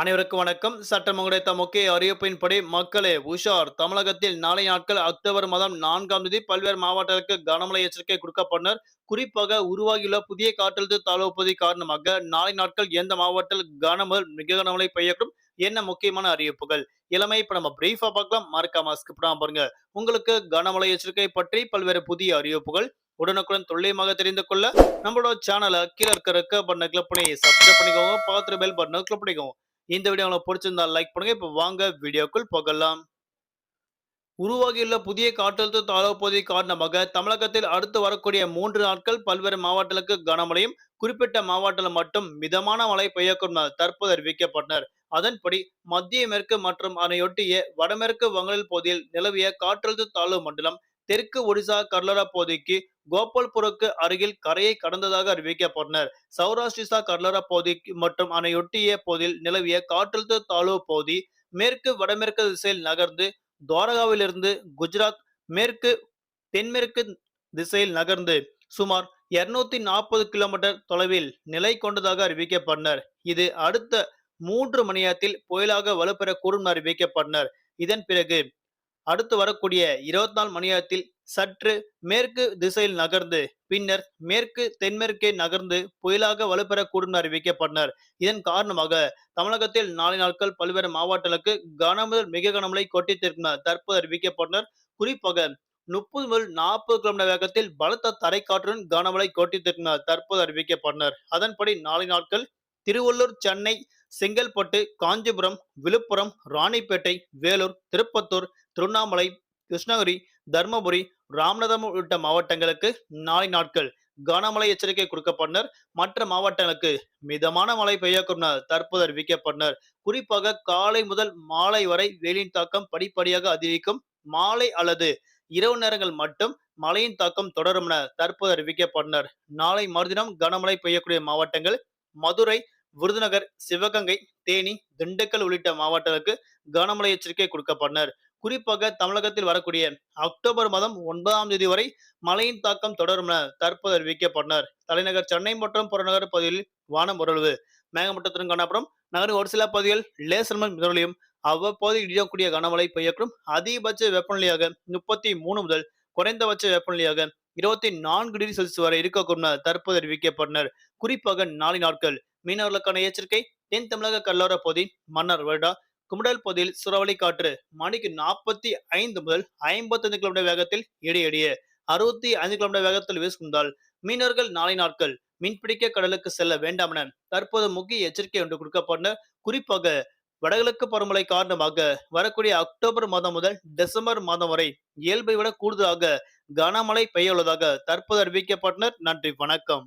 அனைவருக்கும் வணக்கம். சட்டம் கிடைத்த முக்கிய அறிவிப்பின்படி மக்களே உஷார். தமிழகத்தில் நாளை நாட்கள் அக்டோபர் மாதம் நான்காம் தேதி பல்வேறு மாவட்டங்களுக்கு கனமழை எச்சரிக்கை கொடுக்கப்பட்டனர். குறிப்பாக உருவாகியுள்ள புதிய காற்றழுத்த தாழ்வு பகுதி காரணமாக நாளை நாட்கள் எந்த மாவட்டத்தில் கனமல் மிக கனமழை பெய்யக்கூடும் என்ன முக்கியமான அறிவிப்புகள்? இளமை இப்ப நம்ம பிரீஃபா பார்க்கலாம். மறக்காம ஸ்கிப் பண்ணாம பாருங்க. உங்களுக்கு கனமழை எச்சரிக்கை பற்றி பல்வேறு புதிய அறிவிப்புகள் உடனுக்குடன் துல்லியமாக தெரிந்து கொள்ள நம்மளோட சேனலை கீழே இருக்க ரெக்க பட்டனை கிளிக் பண்ணி சப்ஸ்கிரைப் பண்ணிக்கோங்க. பார்த்துட்டு பெல் பட்டனை கிளிக் பண்ணிக்கோங்க. இந்த வீடியோ உங்களுக்கு பிடிச்சிருந்தா லைக் பண்ணுங்க. இப்போ வாங்க வீடியோக்குள் போகலாம். உருவாகியுள்ள புதிய காற்றழுத்த தாழ்வு பகுதி காரணமாக தமிழகத்தில் அடுத்து வரக்கூடிய மூன்று நாட்கள் பல்வேறு மாவட்டங்களுக்கு கனமழையும் குறிப்பிட்ட மாவட்டத்தில் மட்டும் மிதமான மழை பெய்யக்கூடும் தற்போது அறிவிக்கப்பட்டனர். அதன்படி மத்திய மேற்கு மற்றும் அதனையொட்டிய வடமேற்கு வங்கலில் பகுதியில் நிலவிய காற்றழுத்த தாழ்வு மண்டலம் தெற்கு ஒடிசா கடலோர பகுதிக்கு கோபால்புரக்கு அருகில் கரையை கடந்ததாக அறிவிக்கப்பட்டனர். சௌராஷ்டிரா கடலோர பகுதி மற்றும் அணையொட்டிய பகுதியில் நிலவிய காற்றழுத்த தாழ்வு பகுதி மேற்கு வடமேற்கு திசையில் நகர்ந்து துவாரகாவிலிருந்து குஜராத் மேற்கு தென்மேற்கு திசையில் நகர்ந்து சுமார் இருநூத்தி நாற்பது கிலோமீட்டர் தொலைவில் நிலை கொண்டதாக அறிவிக்கப்பட்டனர். இது அடுத்த மூன்று மணி நேரத்தில் புயலாக வலுப்பெறக்கூடும் கூடும் அறிவிக்கப்பட்டனர். இதன் பிறகு அடுத்து வரக்கூடிய இருபத்தி நாலு மணி நேரத்தில் சற்று மேற்கு திசையில் நகர்ந்து பின்னர் மேற்கு தென்மேற்கே நகர்ந்து புயலாக வலுப்பெறக்கூடும் என அறிவிக்கப்பட்டனர். இதன் காரணமாக தமிழகத்தில் நாளை நாட்கள் பல்வேறு மாவட்டங்களுக்கு கனமுதல் மிக கனமழை கொட்டித்திருக்கும் தற்போது அறிவிக்கப்பட்டனர். குறிப்பாக முப்பது முதல் நாற்பது கிலோமீட்டர் வேகத்தில் பலத்த தரைக்காற்றுடன் கனமழை கொட்டித்திருக்கும் தற்போது அறிவிக்கப்பட்டனர். அதன்படி நாளை நாட்கள் திருவள்ளூர் சென்னை செங்கல்பட்டு காஞ்சிபுரம் விழுப்புரம் ராணிப்பேட்டை வேலூர் திருப்பத்தூர் திருவண்ணாமலை கிருஷ்ணகிரி தர்மபுரி ராமநாதபுரம் உள்ளிட்ட மாவட்டங்களுக்கு நாளை நாட்கள் கனமழை எச்சரிக்கை கொடுக்கப்பட்டனர் மற்ற மாவட்டங்களுக்கு மிதமான மழை பெய்யக்கூடும் தற்போது அறிவிக்கப்பட்டனர் குறிப்பாக காலை முதல் மாலை வரை வெயிலின் தாக்கம் படிப்படியாக அதிகரிக்கும். மாலை அல்லது இரவு நேரங்கள் மட்டும் மழையின் தாக்கம் தொடரும் என தற்போது அறிவிக்கப்பட்டனர் நாளை மறுதினம் கனமழை பெய்யக்கூடிய மாவட்டங்கள் மதுரை விருதுநகர் சிவகங்கை தேனி திண்டுக்கல் உள்ளிட்ட மாவட்டங்களுக்கு கனமழை எச்சரிக்கை கொடுக்கப்பட்டனர். குறிப்பாக தமிழகத்தில் வரக்கூடிய அக்டோபர் மாதம் ஒன்பதாம் தேதி வரை மழையின் தாக்கம் தொடரும் என தற்போது அறிவிக்கப்பட்டனர். தலைநகர் சென்னை மற்றும் புறநகர் பகுதியில் வானம் உறவு மேகமூட்டத்துடன் காணப்படும். நகரின் ஒரு சில பகுதிகள் லேசர் மிதமலையும் அவ்வப்போது இடியக்கூடிய கனமழை பெய்யக்கூடும். அதிகபட்ச வெப்பநிலையாக முப்பத்தி மூணு முதல் குறைந்தபட்ச வெப்பநிலையாக இருபத்தி நான்கு டிகிரி செல்சியஸ் வரை இருக்கக்கூடும் தற்போது அறிவிக்கப்பட்டனர். குறிப்பாக நாளை நாட்கள் மீனவர்களுக்கான எச்சரிக்கை தென் தமிழக கடலோர பகுதி மன்னார் வருடா குமுடல் பகுதியில் சுறவளி காற்று மணிக்கு நாற்பத்தி ஐந்து முதல் ஐம்பத்தைந்து கிலோமீட்டர் வேகத்தில் இடையிடையே. அறுபத்தி ஐந்து கிலோமீட்டர் வேகத்தில் வீசுகின்றால் மீனவர்கள் நாளை நாட்கள் மீன்பிடிக்க கடலுக்கு செல்ல வேண்டாம் என தற்போது முக்கிய எச்சரிக்கை ஒன்று கொடுக்கப்பட்ட குறிப்பாக வடகிழக்கு பருவமழை காரணமாக வரக்கூடிய அக்டோபர் மாதம் முதல் டிசம்பர் மாதம் வரை இயல்பை விட கூடுதலாக கனமழை பெய்ய உள்ளதாக தற்போது அறிவிக்கப்பட்டனர். நன்றி வணக்கம்.